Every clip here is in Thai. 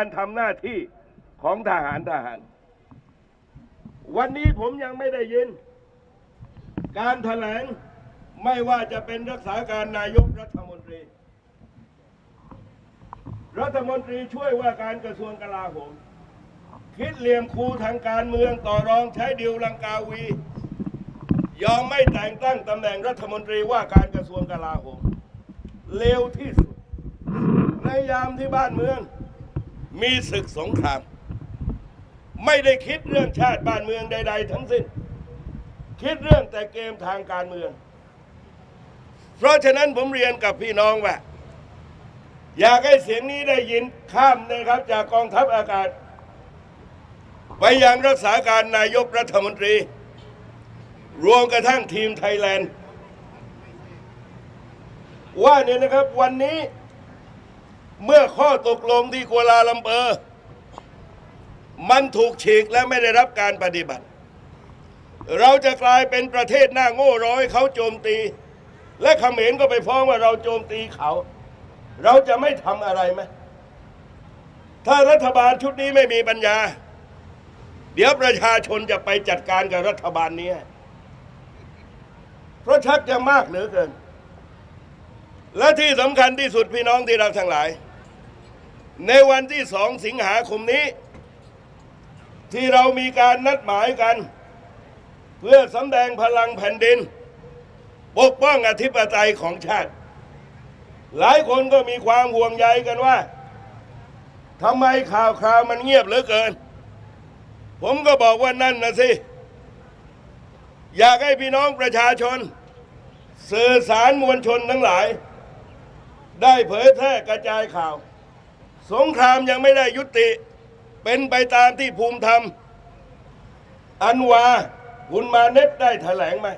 การทำหน้าที่ของทหารทหาร วันนี้ผมยังไม่ได้ยิน การแถลงไม่ว่าจะเป็นรักษาการนายกรัฐมนตรี รัฐมนตรีช่วยว่าการกระทรวงกลาโหม คิดเหลี่ยมคูทางการเมืองต่อรองใช้ดิวลังกาวี ยอมไม่แต่งตั้งตำแหน่งรัฐมนตรีว่าการกระทรวงกลาโหมเร็วที่สุดในยามที่บ้านเมือง มีศึกสงคราม ไม่ได้คิดเรื่องชาติบ้านเมืองใด ๆ ทั้งสิ้น คิดเรื่องแต่เกมทางการเมือง เพราะฉะนั้นผมเรียนกับพี่น้องว่า อยากให้เสียงนี้ได้ยินข้ามนะครับ จากกองทัพอากาศ ไปยังรักษาการนายกรัฐมนตรี รวมกระทั่งทีมไทยแลนด์ ว่าเนี่ยนะครับวันนี้ เมื่อข้อตกลงที่กัวลาลัมเปอร์ มันถูกฉีกและไม่ได้รับการปฏิบัติ เราจะกลายเป็นประเทศหน้าโง่ร้อยเขาโจมตี และเขมรก็ไปฟ้องว่าเราโจมตีเขา เราจะไม่ทำอะไรไหมถ้ารัฐบาลชุดนี้ไม่มีปัญญา เดี๋ยวประชาชนจะไปจัดการกับรัฐบาลนี้เพราะชักจะมากเหลือเกิน และที่สำคัญที่สุดพี่น้องที่รักทั้งหลาย ในวันที่สองสิงหาคมนี้ ที่เรามีการนัดหมายกัน เพื่อสำแดงพลังแผ่นดิน ปกป้องอธิปไตยของชาติ หลายคนก็มีความห่วงใยกันว่าทำไมข่าวคราวมันเงียบเหลือเกิน ผมก็บอกว่านั่นนะสิ อยากให้พี่น้องประชาชน สื่อสารมวลชนทั้งหลาย ได้เผยแพร่กระจายข่าว สงครามยังไม่ได้ยุติ เป็นไปตามที่ภูมิธรรม อันวาคุณมาเน็ตได้แถลงไหม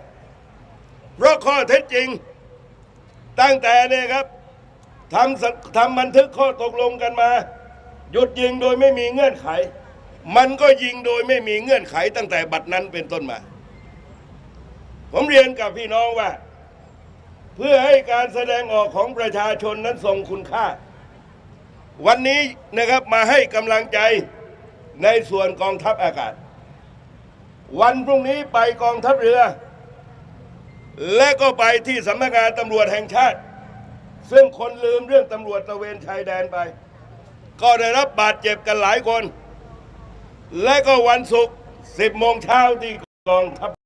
เพราะข้อเท็จจริง ตั้งแต่เนี่ยครับทำสทำบันทึกข้อตกลงกันมา หยุดยิงโดยไม่มีเงื่อนไข มันก็ยิงโดยไม่มีเงื่อนไขตั้งแต่บัดนั้นเป็นต้นมา ผมเรียนกับพี่น้องว่า เพื่อให้การแสดงออกของประชาชนนั้นทรงคุณค่า วันนี้นะครับมาให้กำลังใจในส่วนกองทัพอากาศ วันพรุ่งนี้ไปกองทัพเรือ และก็ไปที่สำนักงานตำรวจแห่งชาติ ซึ่งคนลืมเรื่องตำรวจตะเวนชายแดนไป ก็ได้รับบาดเจ็บกันหลายคน และก็วันศุกร์10โมงเช้าที่กองทัพ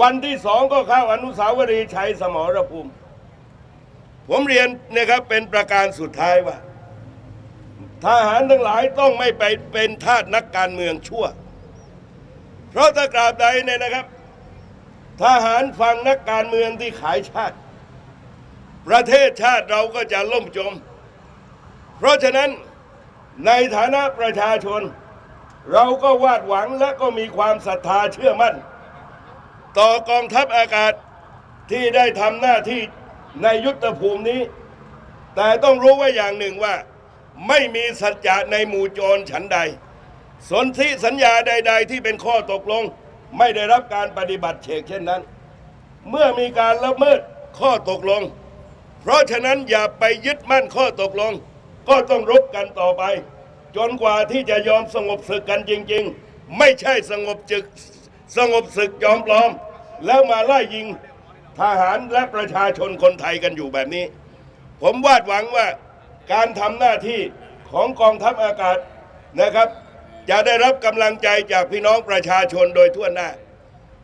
วันที่สองก็เข้าอนุสาวรีย์ชัยสมรภูมิ ผมเรียนนะครับเป็นประการสุดท้ายว่าทหารทั้งหลายต้องไม่ไปเป็นทาสนักการเมืองชั่ว เพราะถ้ากราบใดเนี่ยนะครับ ทหารฟังนักการเมืองที่ขายชาติ ประเทศชาติเราก็จะล่มจม เพราะฉะนั้นในฐานะประชาชน เราก็วาดหวังและก็มีความศรัทธาเชื่อมั่น ต่อกองทัพอากาศที่ได้ทำหน้าที่ในยุทธภูมินี้ แต่ต้องรู้ไว้อย่างหนึ่งว่า ไม่มีสัจจะในหมู่โจรฉันใด สนธิสัญญาใด ๆ ที่เป็นข้อตกลง ไม่ได้รับการปฏิบัติเฉกเช่นนั้น เมื่อมีการละเมิดข้อตกลง เพราะฉะนั้นอย่าไปยึดมั่นข้อตกลง ก็ต้องรบกันต่อไป จนกว่าที่จะยอมสงบศึกกันจริง ๆ ไม่ใช่สงบจึกสงบศึกยอมปลอม แล้วมาไล่ยิงทหารและประชาชนคนไทยกันอยู่แบบนี้ ผมวาดหวังว่าการทำหน้าที่ของกองทัพอากาศนะครับ จะได้รับกำลังใจจากพี่น้องประชาชนโดยทั่วหน้า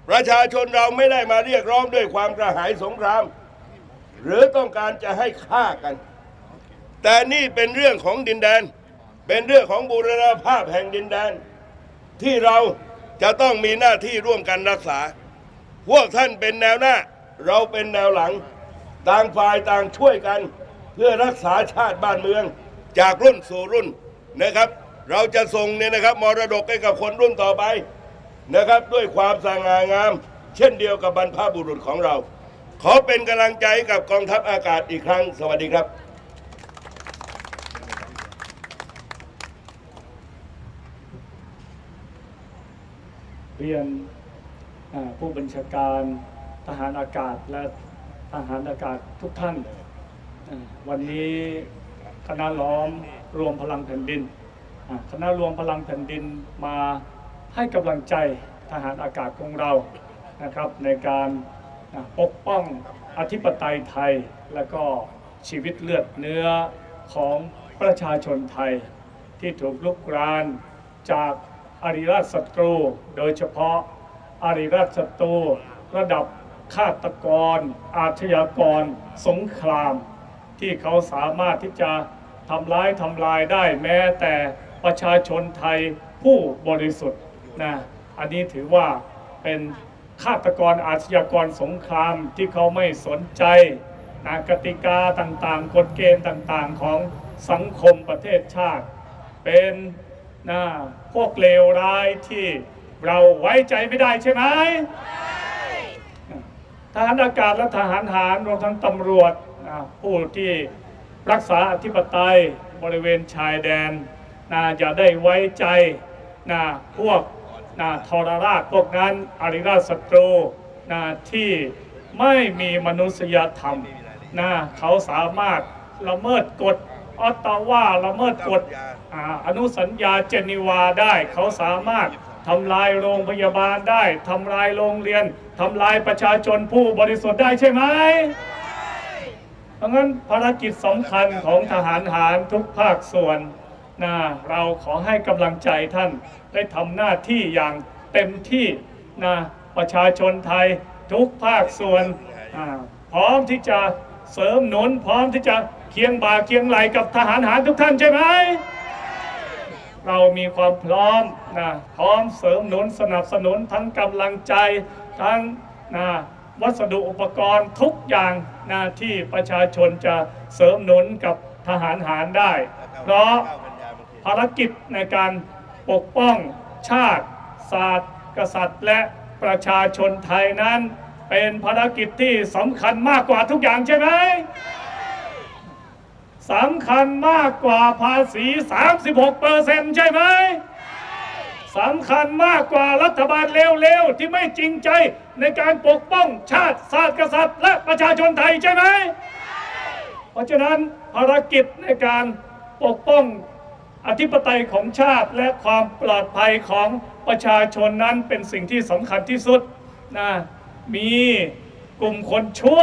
ประชาชนเราไม่ได้มาเรียกร้องด้วยความกระหายสงคราม หรือต้องการจะให้ฆ่ากัน แต่นี่เป็นเรื่องของดินแดน เป็นเรื่องของบูรณภาพแห่งดินแดน ที่เราจะต้องมีหน้าที่ร่วมกันรักษา พวกท่านเป็นแนวหน้า เราเป็นแนวหลัง ต่างฝ่ายต่างช่วยกัน เพื่อรักษาชาติบ้านเมือง จากรุ่นสู่รุ่นนะครับ เราจะส่งเนี่ยนะครับมรดกให้กับคนรุ่นต่อไปนะครับ ด้วยความสง่างาม เช่นเดียวกับบรรพบุรุษของเรา ขอเป็นกำลังใจกับกองทัพอากาศอีกครั้ง สวัสดีครับ เรียนอ่าผู้บัญชาการทหารอากาศและทหารอากาศทุกท่าน วันนี้คณะล้อมรวมพลังแผ่นดิน คณะรวมพลังแผ่นดินมาให้กำลังใจทหารอากาศของเรานะครับในการปกป้องอธิปไตยไทย และก็ชีวิตเลือดเนื้อของประชาชนไทย ที่ถูกลุกรานจาก อาริราชศัตรู โดยเฉพาะอาริราชศัตรูระดับฆาตกร อาชญากร สงคราม ที่เขาสามารถที่จะทำร้ายทำลายได้แม้แต่ประชาชนไทยผู้บริสุทธิ์นะอันนี้ถือว่าเป็นฆาตกรอาชญากรสงครามที่เขาไม่สนใจนะกติกาต่างๆ กฎเกณฑ์ต่างๆ ของสังคมประเทศชาติ เป็น นะพวกเลวร้ายที่เราไว้ใจไม่ได้ใช่ไหมทหารอากาศและทหารหารรวมทั้งตำรวจนะผู้ที่รักษาอธิปไตยบริเวณชายแดนนะอย่าได้ไว้ใจนะพวกนะทรราชพวกนั้นอาริราชศัตรูนะที่ไม่มีมนุษยธรรมนะเขาสามารถละเมิดกฎ ออตตาวาละเมิดกฎอนุสัญญาเจนีวาได้ เขาสามารถทำลายโรงพยาบาลได้ทำลายโรงเรียนทำลายประชาชนผู้บริสุทธิ์ได้ใช่ไหมเพราะงั้นภารกิจสำคัญของทหารหารทุกภาคส่วนนะเราขอให้กำลังใจท่านได้ทำหน้าที่อย่างเต็มที่นะประชาชนไทยทุกภาคส่วนพร้อมที่จะเสริมหนุนพร้อมที่จะ เคียงบ่าเคียงไหลกับทหารหารทุกท่านใช่ไหม เรามีความพร้อมนะพร้อมเสริมหนุนสนับสนุนทั้งกำลังใจทั้งนะวัสดุอุปกรณ์ทุกอย่างนะที่ประชาชนจะเสริมหนุนกับทหารหารได้ เพราะภารกิจในการปกป้องชาติ ศาสตร์ กษัตริย์ และประชาชนไทยนั้น เป็นภารกิจที่สำคัญมากกว่าทุกอย่างใช่ไหม สำคัญมากกว่าภาษี 36เปอร์เซ็นต์ใช่ไหมสำคัญมากกว่ารัฐบาลเลวๆ ที่ไม่จริงใจในการปกป้องชาติศาสตร์กษัตริย์ และประชาชนไทยใช่ไหม เพราะฉะนั้นภารกิจในการปกป้องอธิปไตยของชาติและความปลอดภัยของประชาชนนั้นเป็นสิ่งที่สำคัญที่สุดนะมีกลุ่มคนชั่ว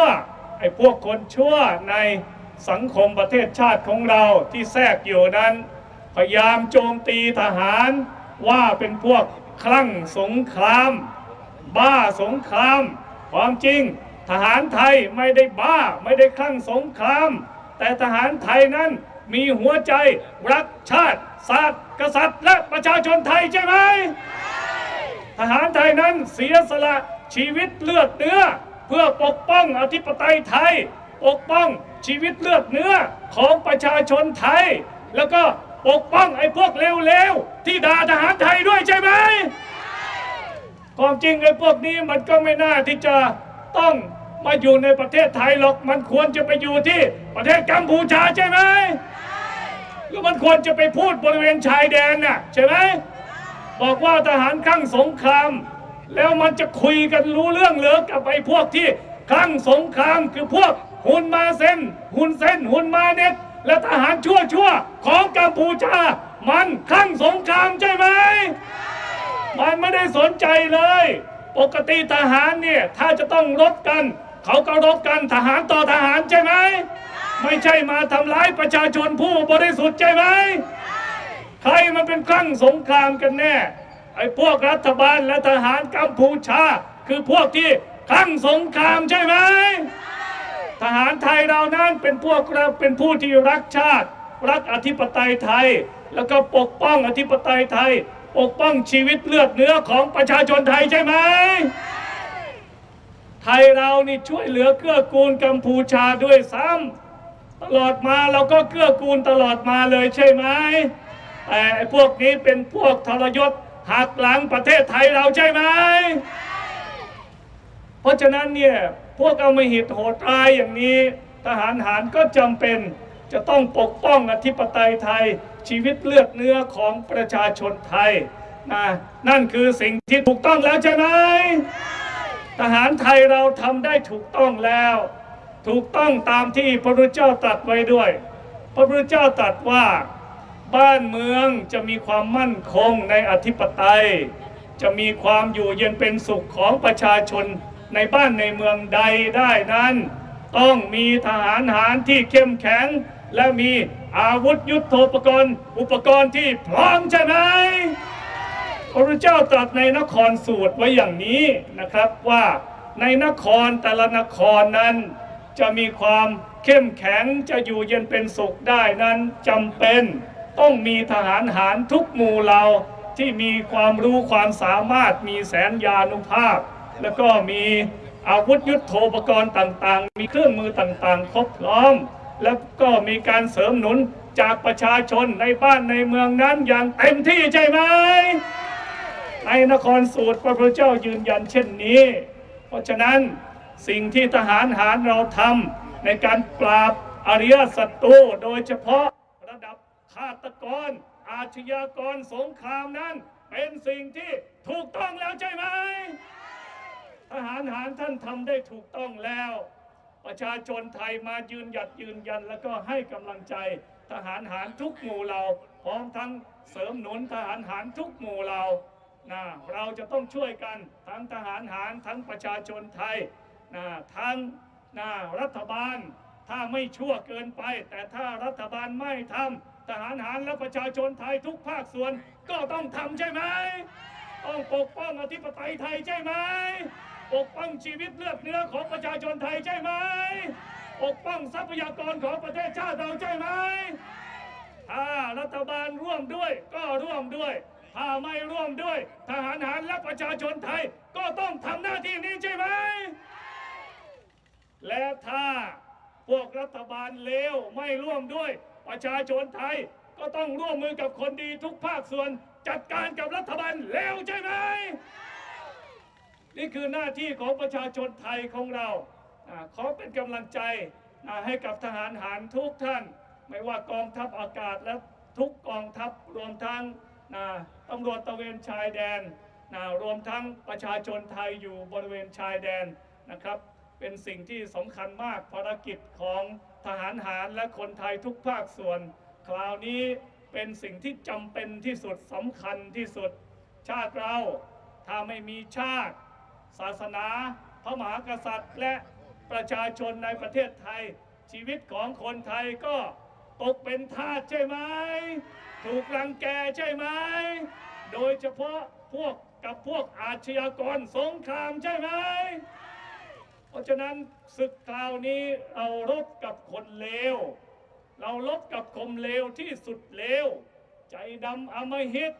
ไอ้พวกคนชั่วใน สังคมประเทศชาติของเราที่แทรกอยู่นั้น พยายามโจมตีทหารว่าเป็นพวกคลั่งสงคราม บ้าสงคราม ความจริง ทหารไทยไม่ได้บ้าไม่ได้คลั่งสงคราม แต่ทหารไทยนั้นมีหัวใจรักชาติศาสตร์กษัตริย์และประชาชนไทยใช่ไหมทหารไทยนั้นเสียสละชีวิตเลือดเนื้อ เพื่อปกป้องอธิปไตยไทย ปกป้องชีวิตเลือดเนื้อของประชาชนไทย แล้วก็ปกป้องไอ้พวกเลวๆที่ด่าทหารไทยด้วยใช่ไหมความจริงไอ้พวกนี้มันก็ไม่น่าที่จะต้องมาอยู่ในประเทศไทยหรอกมันควรจะไปอยู่ที่ประเทศกัมพูชาใช่ไหมหรือมันควรจะไปพูดบริเวณชายแดนน่ะใช่ไหมบอกว่าทหารคลั่งสงคราม แล้วมันจะคุยกันรู้เรื่องเหลือกับไอ้พวกที่คลั่งสงครามคือพวก ฮุนมาเซนฮุนเซนฮุนมาเน็ตและทหารชั่วชั่วของกัมพูชา มันคลั่งสงครามใช่ไหม มันไม่ได้สนใจเลย ปกติทหารเนี่ย ถ้าจะต้องรบกัน เขาก็รบกันทหารต่อทหารใช่ไหม ไม่ใช่มาทำร้ายประชาชนผู้บริสุทธิ์ใช่ไหม ใครมันเป็นคลั่งสงครามกันแน่ ไอ้พวกรัฐบาลและทหารกัมพูชา คือพวกที่คลั่งสงครามใช่ไหม ทหารไทยเรานั้นเป็นพวกเราเป็นผู้ที่รักชาติ รักอธิปไตยไทย แล้วก็ปกป้องอธิปไตยไทย ปกป้องชีวิตเลือดเนื้อของประชาชนไทยใช่ไหมไทยเรานี่ช่วยเหลือเกื้อกูลกัมพูชาด้วยซ้ำตลอดมาเราก็เกื้อกูลตลอดมาเลยใช่ไหมแต่พวกนี้เป็นพวกทรยศหักหลังประเทศไทยเราใช่ไหมเพราะฉะนั้นเนี่ย พวกเอำมหิตโหดร้ายอย่างนี้ ทหารหารก็จำเป็นจะต้องปกป้องอธิปไตยไทย ชีวิตเลือดเนื้อของประชาชนไทยนะนั่นคือสิ่งที่ถูกต้องแล้วใช่ไหมทหารไทยเราทำได้ถูกต้องแล้ว ถูกต้องตามที่พระพุทธเจ้าตรัสไว้ด้วย พระพุทธเจ้าตรัสว่าบ้านเมืองจะมีความมั่นคงในอธิปไตย จะมีความอยู่เย็นเป็นสุขของประชาชน ในบ้านในเมืองใดได้นั้น ต้องมีทหารหารที่เข้มแข็ง และมีอาวุธยุโทโธปกรณ์ อุปกรณ์ที่พร้อมใช่ไหมพระเจ้าตรัสในนครสูตรไว้อย่างนี้นะครับว่าในนครแต่ละนครนั้น จะมีความเข้มแข็งจะอยู่เย็นเป็นสุขได้นั้นจำเป็น ต้องมีทหารหารทุกหมู่เหล่าที่มีความรู้ความสามารถมีแสนยานุภาพ แล้วก็มีอาวุธยุโทโธปกรณ์ต่างๆ มีเครื่องมือต่างๆ ครบพร้อม แล้วก็มีการเสริมหนุนจากประชาชนในบ้านในเมืองนั้นอย่างเต็มที่ใช่ไหมในนครสูตรพระพุทธเจ้ายืนยันเช่นนี้ เพราะฉะนั้นสิ่งที่ทหารหารเราทำในการปราบอริยศัตรูโดยเฉพาะระดับฆาตกร อาชญากรสงครามนั้น เป็นสิ่งที่ถูกต้องแล้วใช่ไหม ทหารหารท่านทำได้ถูกต้องแล้ว ประชาชนไทยมายืนหยัดยืนยันแล้วก็ให้กำลังใจทหารหารทุกหมู่เราพร้อมทั้งเสริมหนุนทหารหารทุกหมู่เรานะเราจะต้องช่วยกันทั้งทหารหารทั้งประชาชนไทยนะทั้งนะรัฐบาล ถ้าไม่ชั่วเกินไป แต่ถ้ารัฐบาลไม่ทำทหารหารและประชาชนไทยทุกภาคส่วนก็ต้องทำใช่ไหมต้องปกป้องอธิปไตยไทยใช่ไหม ปกป้องชีวิตเลือดเนื้อของประชาชนไทยใช่ไหมปกป้องทรัพยากรของประเทศชาติเราใช่ไหมถ้ารัฐบาลร่วมด้วยก็ร่วมด้วย ถ้าไม่ร่วมด้วย ทหารหารและประชาชนไทยก็ต้องทำหน้าที่นี้ใช่ไหม และถ้าพวกรัฐบาลเลวไม่ร่วมด้วย ประชาชนไทยก็ต้องร่วมมือกับคนดีทุกภาคส่วน จัดการกับรัฐบาลเลวใช่ไหม นี่คือหน้าที่ของประชาชนไทยของเราขอเป็นกำลังใจให้กับทหารหารทุกท่าน ไม่ว่ากองทัพอากาศและทุกกองทัพรวมทั้งตำรวจตะเวนชายแดนรวมทั้งประชาชนไทยอยู่บริเวณชายแดนนะครับ เป็นสิ่งที่สำคัญมากภารกิจของทหารหารและคนไทยทุกภาคส่วน คราวนี้เป็นสิ่งที่จำเป็นที่สุดสำคัญที่สุดชาติเราถ้าไม่มีชาติ ศาสนา พระมหากษัตริย์ และประชาชนในประเทศไทย ชีวิตของคนไทยก็ตกเป็นทาสใช่ไหม ถูกรังแกใช่ไหม โดยเฉพาะพวกกับพวกอาชญากรสงครามใช่ไหม เพราะฉะนั้นศึกคราวนี้เรารบกับคนเลว เราลบกับคนเลวที่สุดเลว ใจดำอมหิต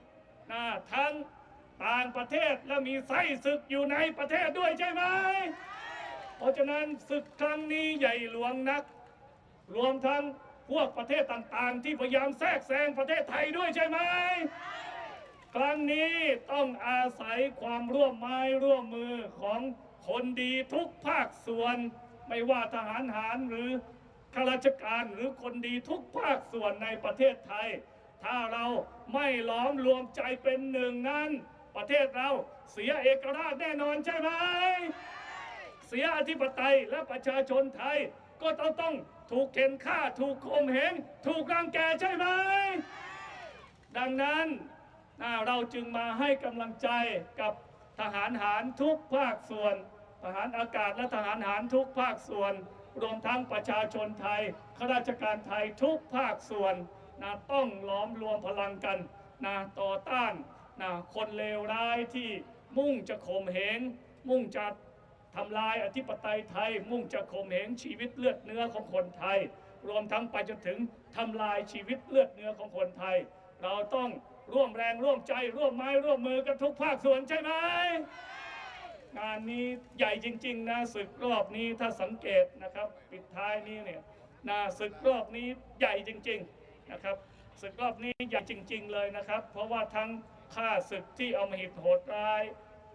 นะทั้ง ต่างประเทศและมีไส้ศึกอยู่ในประเทศด้วยใช่ไหม เพราะฉะนั้นศึกครั้งนี้ใหญ่หลวงนัก รวมทั้งพวกประเทศต่างๆ ที่พยายามแทรกแซงประเทศไทยด้วยใช่ไหม ครั้งนี้ต้องอาศัยความร่วมไม้ร่วมมือของคนดีทุกภาคส่วน ไม่ว่าทหารหารหรือข้าราชการหรือคนดีทุกภาคส่วนในประเทศไทย ถ้าเราไม่ล้อมรวมใจเป็นหนึ่งนั้น ประเทศเราเสียเอกราชแน่นอนใช่ไหม เสียอธิปไตยและประชาชนไทย ก็ต้องต้องถูกเข็นฆ่าถูกข่มเหงถูกรังแกใช่ไหม ดังนั้นเราจึงมาให้กำลังใจกับทหารหารทุกภาคส่วน ทหารอากาศและทหารหารทุกภาคส่วน รวมทั้งประชาชนไทยข้าราชการไทยทุกภาคส่วนนะต้องล้อมรวมพลังกันนะต่อต้าน นะคนเลวร้ายที่มุ่งจะข่มเหงมุ่งจะทำลายอธิปไตยไทย มุ่งจะข่มเหงชีวิตเลือดเนื้อของคนไทย รวมทั้งไปจนถึงทำลายชีวิตเลือดเนื้อของคนไทย เราต้องร่วมแรงร่วมใจ ร่วมไม้ร่วมมือกันทุกภาคส่วนใช่ไหมงานนี้ใหญ่จริง ๆนะศึกรอบนี้ถ้าสังเกตนะครับ ปิดท้ายนี้เนี่ยนะศึกรอบนี้ใหญ่จริง ๆนะครับศึกรอบนี้ใหญ่จริง ๆ เลยนะครับ เพราะว่าทั้ง ค่าศึกที่เอามาหิตโหดร้าย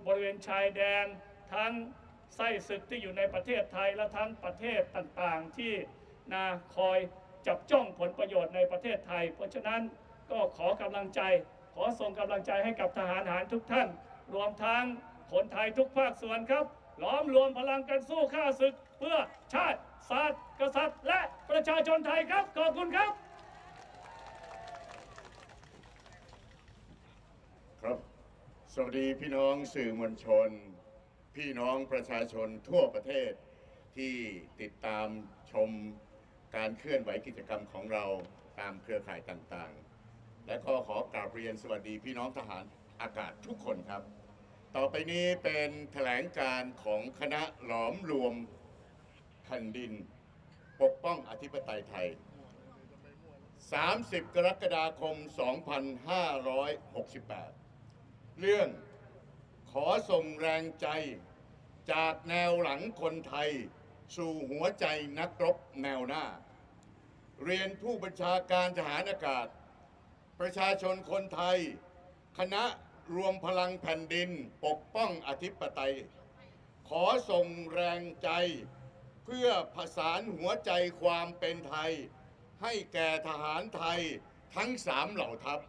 บริเวณชายแดน ทั้งไส้ศึกที่อยู่ในประเทศไทยและทั้งประเทศต่างๆ ที่นาคอยจับจ้องผลประโยชน์ในประเทศไทย เพราะฉะนั้นก็ขอกำลังใจ ขอส่งกำลังใจให้กับทหารหารทุกท่าน รวมทั้งคนไทยทุกภาคส่วนครับล้อมรวมพลังกันสู้ข้าศึก เพื่อชาติศาสตร์กษัตริย์ และประชาชนไทยครับ ขอบคุณครับ ครับ สวัสดีพี่น้องสื่อมวลชน พี่น้องประชาชนทั่วประเทศที่ติดตามชมการเคลื่อนไหวกิจกรรมของเราตามเครือข่ายต่างๆ และก็ขอกราบเรียนสวัสดีพี่น้องทหารอากาศทุกคนครับ ต่อไปนี้เป็นแถลงการของคณะหลอมรวมแผ่นดิน ปกป้องอธิปไตยไทย 30 กรกฎาคม 2568 เรื่อง ขอส่งแรงใจ จากแนวหลังคนไทย สู่หัวใจนักรบแนวหน้า เรียนผู้บัญชาการทหารอากาศ ประชาชนคนไทย คณะรวมพลังแผ่นดินปกป้องอธิปไตย ขอส่งแรงใจ เพื่อผสานหัวใจความเป็นไทย ให้แก่ทหารไทยทั้งสามเหล่าทัพ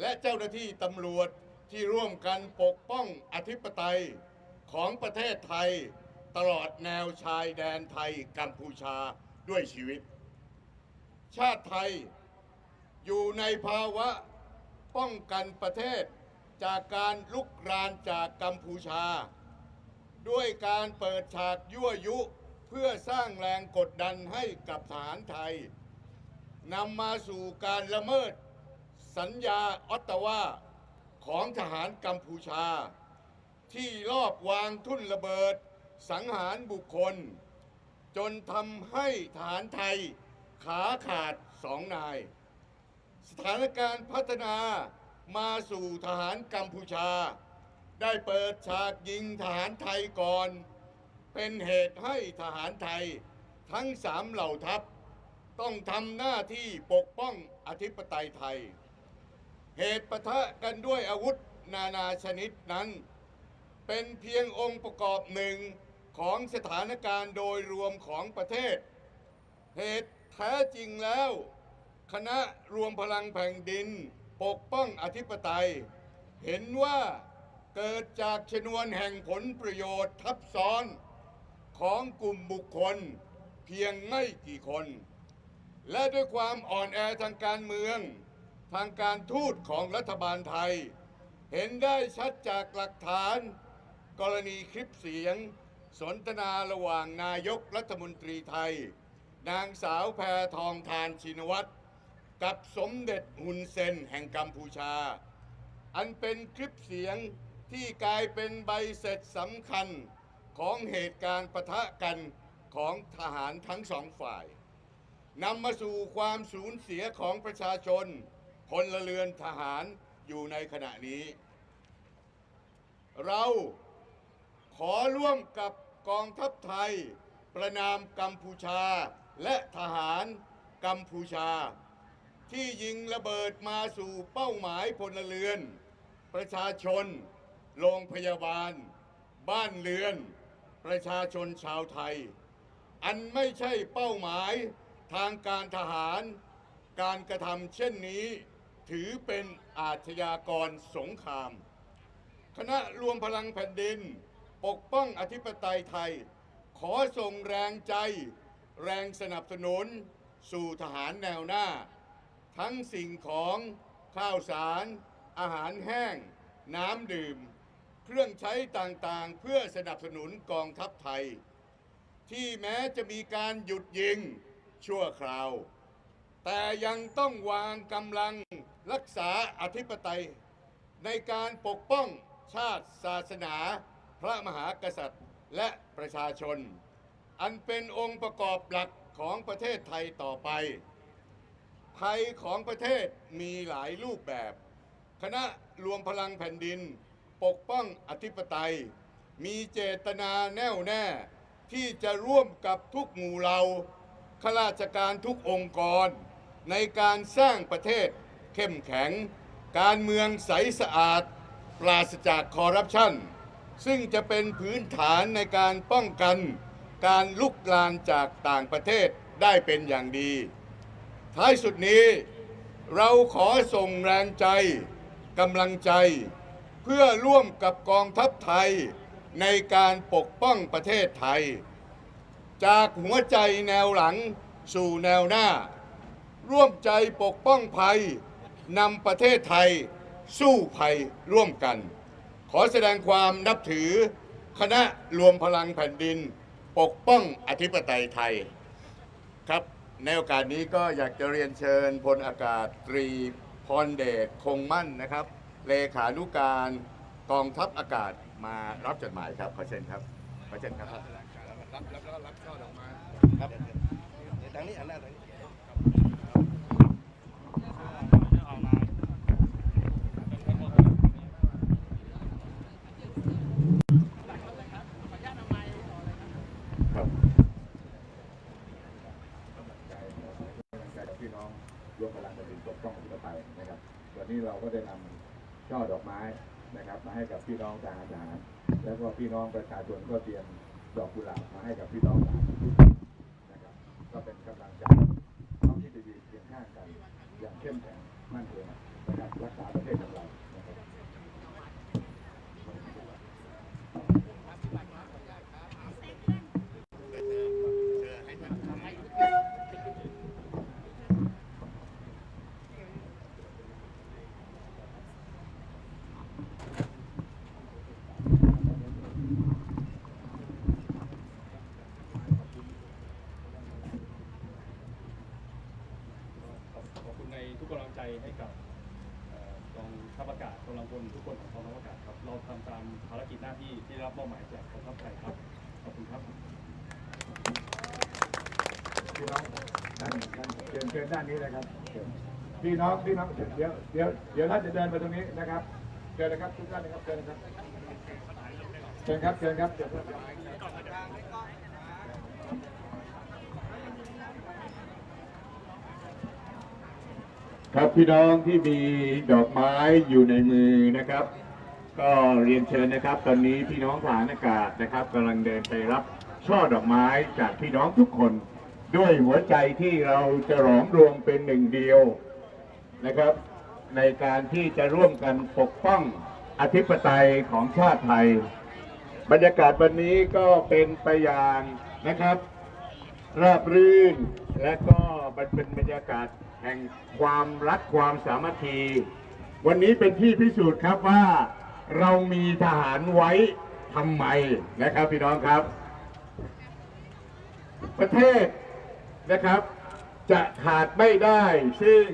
และเจ้าหน้าที่ตำรวจ ที่ร่วมกันปกป้องอธิปไตยของประเทศไทยตลอดแนวชายแดนไทยกัมพูชาด้วยชีวิต ชาติไทยอยู่ในภาวะป้องกันประเทศจากการลุกรานจากกัมพูชา ด้วยการเปิดฉากยั่วยุเพื่อสร้างแรงกดดันให้กับทหารไทยนำมาสู่การละเมิดสัญญาออตตาวา ของทหารกัมพูชา ที่ลอบวางทุ่นระเบิดสังหารบุคคล จนทำให้ทหารไทยขาขาดสองนาย สถานการณ์พัฒนามาสู่ทหารกัมพูชา ได้เปิดฉากยิงทหารไทยก่อน เป็นเหตุให้ทหารไทยทั้งสามเหล่าทัพ ต้องทำหน้าที่ปกป้องอธิปไตยไทย เหตุปะทะกันด้วยอาวุธนานาชนิดนั้น เป็นเพียงองค์ประกอบหนึ่งของสถานการณ์โดยรวมของประเทศ เหตุแท้จริงแล้ว คณะรวมพลังแผ่นดินปกป้องอธิปไตย เห็นว่าเกิดจากชนวนแห่งผลประโยชน์ทับซ้อนของกลุ่มบุคคลเพียงไม่กี่คน และด้วยความอ่อนแอทางการเมือง ทางการทูตของรัฐบาลไทย เห็นได้ชัดจากหลักฐาน กรณีคลิปเสียง สนทนาระหว่างนายกรัฐมนตรีไทย นางสาวแพทองทานชินวัตรกับสมเด็จฮุนเซนแห่งกัมพูชา อันเป็นคลิปเสียงที่กลายเป็นใบเสร็จสำคัญของเหตุการณ์ปะทะกันของทหารทั้งสองฝ่ายนำมาสู่ความสูญเสียของประชาชน พลเรือนทหารอยู่ในขณะนี้ เราขอร่วมกับกองทัพไทย ประนามกัมพูชาและทหารกัมพูชา ที่ยิงระเบิดมาสู่เป้าหมายพลเรือน ประชาชน โรงพยาบาล บ้านเรือน ประชาชนชาวไทย อันไม่ใช่เป้าหมายทางการทหาร การกระทำเช่นนี้ ถือเป็นอาชญากรสงคราม คณะรวมพลังแผ่นดิน ปกป้องอธิปไตยไทย ขอส่งแรงใจ แรงสนับสนุน สู่ทหารแนวหน้า ทั้งสิ่งของข้าวสาร อาหารแห้ง น้ำดื่ม เครื่องใช้ต่างๆ เพื่อสนับสนุนกองทัพไทย ที่แม้จะมีการหยุดยิงชั่วคราว แต่ยังต้องวางกำลัง รักษาอธิปไตย ในการปกป้องชาติศาสนา พระมหากษัตริย์และประชาชน อันเป็นองค์ประกอบหลักของประเทศไทยต่อไป ภัยของประเทศมีหลายรูปแบบ คณะรวมพลังแผ่นดิน ปกป้องอธิปไตย มีเจตนาแน่วแน่ ที่จะร่วมกับทุกหมู่เหล่าข้าราชการทุกองค์กร ในการสร้างประเทศ เข้มแข็ง การเมืองใสสะอาด ปราศจากคอร์รัปชัน ซึ่งจะเป็นพื้นฐานในการป้องกัน การลุกลานจากต่างประเทศได้เป็นอย่างดี ท้ายสุดนี้เราขอส่งแรงใจกำลังใจ เพื่อร่วมกับกองทัพไทย ในการปกป้องประเทศไทย จากหัวใจแนวหลังสู่แนวหน้า ร่วมใจปกป้องภัย นำประเทศไทยสู้ภัยร่วมกัน ขอแสดงความนับถือ คณะรวมพลังแผ่นดิน ปกป้องอธิปไตยไทยครับในโอกาสนี้ก็อยากจะเรียนเชิญพลอากาศตรีพรเดชคงมั่นนะครับ เลขานุการกองทัพอากาศมารับจดหมายครับ ขอเชิญครับขอเชิญครับรับรับแล้วก็รับช่อดอกไม้ครับเดี๋ยวทางนี้อันหน้าทางนี้ ครับพี่น้อง รวมพลังกันเป็นปกป้องประเทศไทยนะครับวันนี้เราก็ได้นำช่อดอกไม้นะครับ มาให้กับพี่น้องทหารทหารแล้วก็พี่น้องประชาชนก็เตรียมดอกกุหลาบมาให้กับพี่น้องทหารทุกคนนะครับ ก็เป็นกำลังใจพร้อมที่จะยืนเคียงข้างกัน อย่างเข้มแข็งมั่นคงนะครับรักษาประเทศของเรานะครับ ขอบคุณในทุกกำลังใจให้กับเอ่อกองทัพอากาศกำลังพลทุกคนของกองทัพอากาศครับ เราทำตามภารกิจหน้าที่ที่ได้รับมอบหมายจากกองทัพไทยครับ ขอบคุณครับ พี่น้องด้านด้านเชิญเชิญด้านนี้เลยครับพี่น้องพี่น้องเดี๋ยวเดี๋ยวเดี๋ยวเดี๋ยวท่านจะเดินไปตรงนี้นะครับเชิญเลยครับทุกท่านนะครับเชิญเลยครับเชิญครับเชิญครับเชิญครับครับพี่น้องที่มีดอกไม้อยู่ในมือนะครับ ก็เรียนเชิญนะครับ ตอนนี้พี่น้องฐานอากาศนะครับกำลังเดินไปรับช่อดอกไม้จากพี่น้องทุกคน ด้วยหัวใจที่เราจะหลอมรวมเป็นหนึ่งเดียวนะครับ ในการที่จะร่วมกันปกป้องอธิปไตยของชาติไทย บรรยากาศวันนี้ก็เป็นไปอย่างนะครับ ราบรื่นและก็เป็นบรรยากาศแห่งความรักความสามัคคี วันนี้เป็นที่พิสูจน์ครับว่าเรามีทหารไว้ทำไมนะครับพี่น้องครับ ประเทศ นะครับ จะขาดไม่ได้ซึ่ง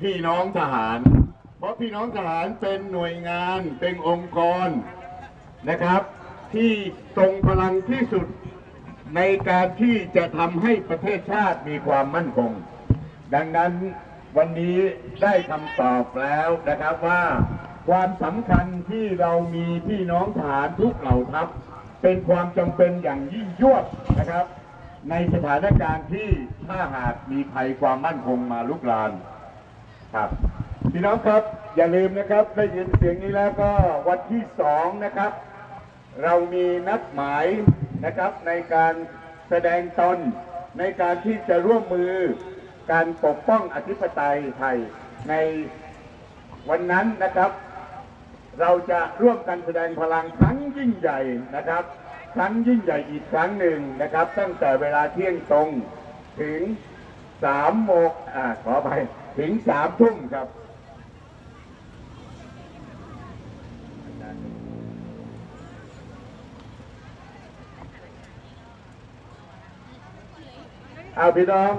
พี่น้องทหาร เพราะพี่น้องทหารเป็นหน่วยงานเป็นองค์กรนะครับ ที่ทรงพลังที่สุดในการที่จะทำให้ประเทศชาติมีความมั่นคง ดังนั้นวันนี้ได้คำตอบแล้วนะครับว่าความสำคัญที่เรามีพี่น้องทหารทุกเหล่าทัพ เป็นความจำเป็นอย่างยิ่งยวดนะครับ ในสถานการณ์ที่ถ้าหากมีภัยความมั่นคงมาลุกลานครับพี่น้องครับอย่าลืมนะครับได้ยินเสียงนี้แล้วก็วันที่สองนะครับ เรามีนัดหมายนะครับในการแสดงตนในการที่จะร่วมมือการปกป้องอธิปไตยไทยในวันนั้นนะครับ เราจะร่วมกันแสดงพลังครั้งยิ่งใหญ่นะครับ ครั้งยิ่งใหญ่อีกครั้งหนึ่งนะครับ ตั้งแต่เวลาเที่ยงตรงถึงสามโมงอ่าขอไปถึงสามทุ่มครับเอาพี่น้อง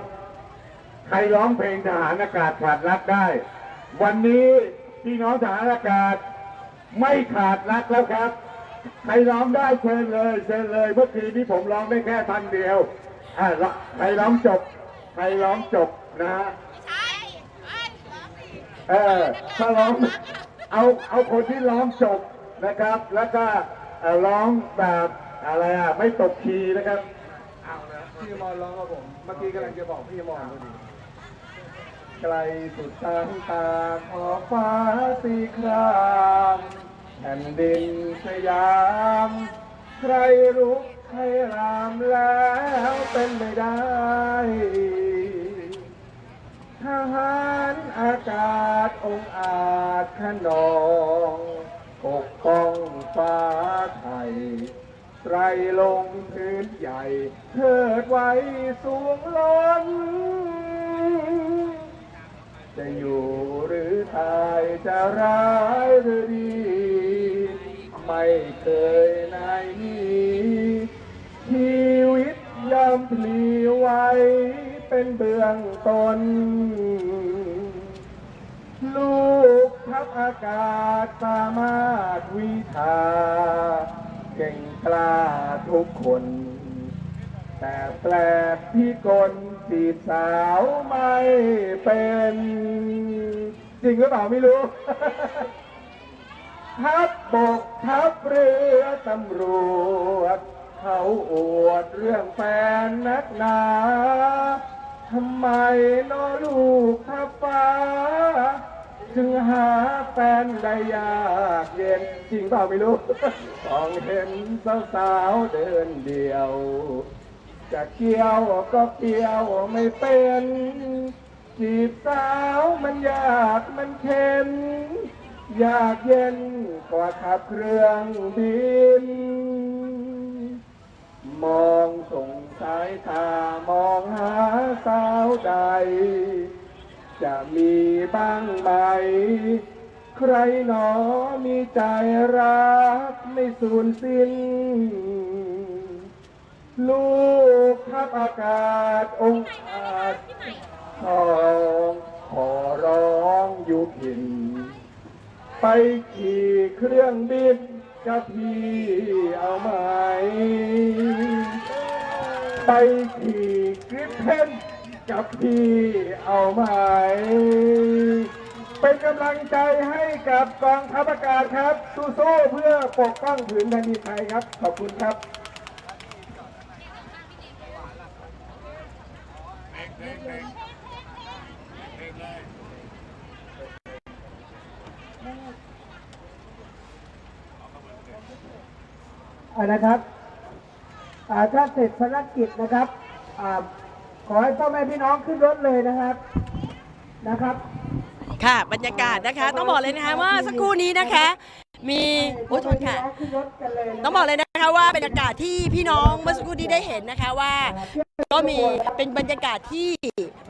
ใครร้องเพลงทหารอากาศขาดรักได้ วันนี้พี่น้องทหารอากาศไม่ขาดรักแล้วครับ ใครร้องได้เชิญเลยเชิญเลยเมื่อคืนนี้ผมร้องได้แค่พันเดียวอ่าใครร้องจบใครร้องจบนะฮะใช่เอ้ยเออถ้าร้องเอาเอาคนที่ร้องจบนะครับ แล้วก็ร้องแบบอะไรอะไม่ตกคีย์นะครับพี่มอนร้องครับผมเมื่อกี้กำลังจะบอกพี่มอนพอดีไกลสุดทางตาขอฟ้าสีคราม แผ่นดินสยาม ใครรู้ใครรามแล้วเป็นไม่ได้ ทหารอากาศองค์อาจขนองปกป้องฟ้าไทยไรลงพื้นใหญ่เทิดไว้สูงล้น จะอยู่หรือตายจะร้ายหรือดี ไม่เคยนายนี้ชีวิตยอมพลีไว้เป็นเบื้องต้น ลูกทัพอากาศสามารถวิชาเก่งกล้าทุกคน แต่แปลกที่กลจีบสาวไม่เป็น จริงหรือเปล่าไม่รู้ ทัพบกทัพเรือตำรวจ เขาอวดเรื่องแฟนนักหนาทำไมน้อลูกทัพฟ้า จึงหาแฟนได้ยากเย็นจริงเปล่าไม่รู้ต้องเห็นสาวๆเดินเดียว จะเกี่ยวก็เกี่ยวไม่เป็น จีบสาวมันยากมันเข็น อยากเย็นกว่าขับเครื่องบิน มองส่งสายตามองหาสาวใด จะมีบ้างไหม ใครหนอมีใจรักไม่สูญสิ้น ลูกทัพอากาศองค์อาจทองขอร้องอยู่ผิน ไปขี่เครื่องบินกับพี่เอาไหม ไปขี่กริปเพนกับพี่เอาไหม เป็นกำลังใจให้กับกองทัพอากาศครับสู้ๆเพื่อปกป้องผืนแผ่นดินไทยครับ ขอบคุณครับ นะครับอ่าถ้าเสร็จภารกิจนะครับอาขอให้พ่อแม่พี่น้องขึ้นรถเลยนะครับนะครับ ค่ะบรรยากาศนะคะ ต้องบอกเลยนะคะว่าสักครู่นี้นะคะ มีโอ้ยโทษค่ะขึ้นรถกันเลยนะต้องบอกเลยนะคะว่าบรรยากาศที่พี่น้องเมื่อสักครู่นี้ได้เห็นนะคะว่า ก็มีเป็นบรรยากาศที่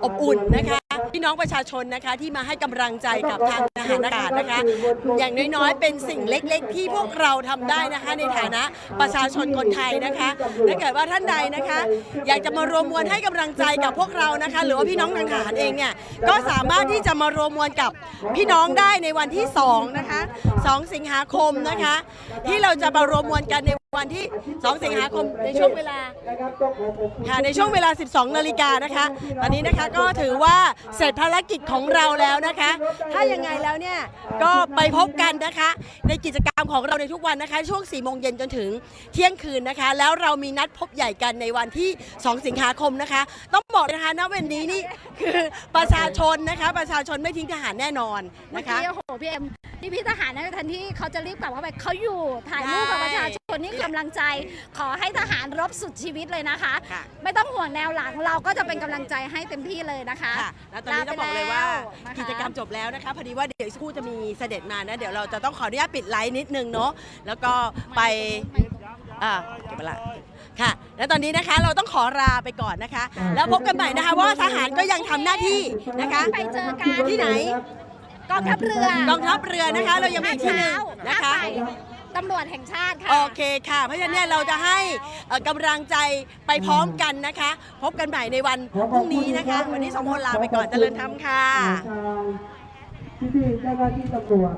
อบอุ่นนะคะพี่น้องประชาชนนะคะที่มาให้กำลังใจกับทางทหารอากาศนะคะ อย่างน้อยๆ เป็นสิ่งเล็กๆ ที่พวกเราทำได้นะคะในฐานะประชาชนคนไทยนะคะถ้าเกิดว่าท่านใดนะคะ อยากจะมารวมมวลให้กำลังใจกับพวกเรานะคะ หรือว่าพี่น้องทางทหารเองเนี่ยก็สามารถที่จะมารวมมวลกับพี่น้องได้ในวันที่2นะคะ2 สิงหาคมนะคะ ที่เราจะมารวมมวลกันใน วันที่ 2 สิงหาคมในช่วงเวลาค่ะในช่วงเวลา 12 นาฬิกานะคะ ตอนนี้นะคะก็ถือว่าเสร็จภารกิจของเราแล้วนะคะ ถ้ายังไงแล้วเนี่ยก็ไปพบกันนะคะ ในกิจกรรมของเราในทุกวันนะคะ ช่วง 4 โมงเย็นจนถึงเที่ยงคืนนะคะ แล้วเรามีนัดพบใหญ่กันในวันที่ 2 สิงหาคมนะคะ ต้องบอกนะคะณวันนี้นี่คือประชาชนนะคะ ประชาชนไม่ทิ้งทหารแน่นอนนะคะโอ้โหพี่เอ็มนี่พี่ทหารนะทันที่เขาจะรีบกลับเข้าไปเขาอยู่ถ่ายรูปกับประชาชน นี่กำลังใจขอให้ทหารรบสุดชีวิตเลยนะคะ ค่ะ ไม่ต้องห่วงแนวหลังเราก็จะเป็นกำลังใจให้เต็มที่เลยนะคะค่ะ แล้วตอนนี้ต้องบอกเลยว่าลไปแล้วนะคะ กิจกรรมจบแล้วนะคะพอดีว่าเดี๋ยวอีกสักครู่จะมีเสด็จมานะ เดี๋ยวเราจะต้องขออนุญาตปิดไลฟ์นิดนึงเนาะแล้วก็ไปอ่าเก็บเวลาค่ะ แล้วตอนนี้นะคะเราต้องขอลาไปก่อนนะคะ แล้วพบกันใหม่นะคะว่าทหารก็ยังทำหน้าที่นะคะไปเจอกันที่ไหน กองทัพเรือกองทัพเรือนะคะ เรายังมีอีกที่หนึ่งนะคะ ภาไป ตำรวจแห่งชาติค่ะ โอเคค่ะ เพราะฉะนั้นเนี่ยเราจะให้เอ่อกำลังใจไปพร้อมกันนะคะ พบกันใหม่ในวันพรุ่งนี้นะคะ วันนี้สองคนลาไปก่อนเจริญธรรมค่ะทางพี่ๆเจ้าหน้าที่ตำรวจ